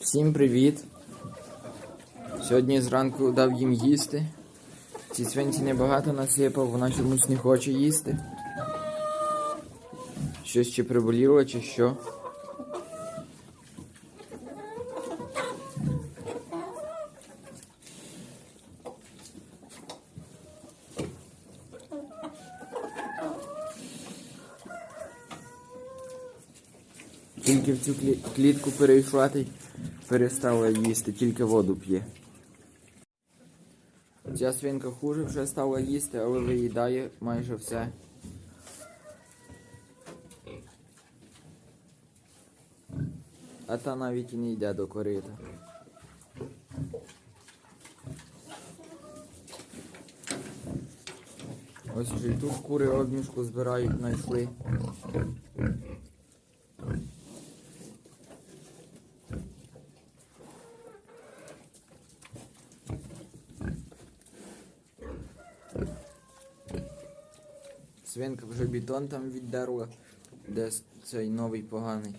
Всім привіт! Сьогодні зранку дав їм їсти. Ці свинці небагато насипав, вона чомусь не хоче їсти. Щось чи приболіло, чи що. Тільки в цю клітку перейшла, перестала їсти, тільки воду п'є. Ця свинка хуже вже стала їсти, але виїдає майже все. А та навіть і не йде до корита. Ось вже й тут кури обмішку збирають, знайшли. Свинка вже бетон там віддерла, де цей новий поганий.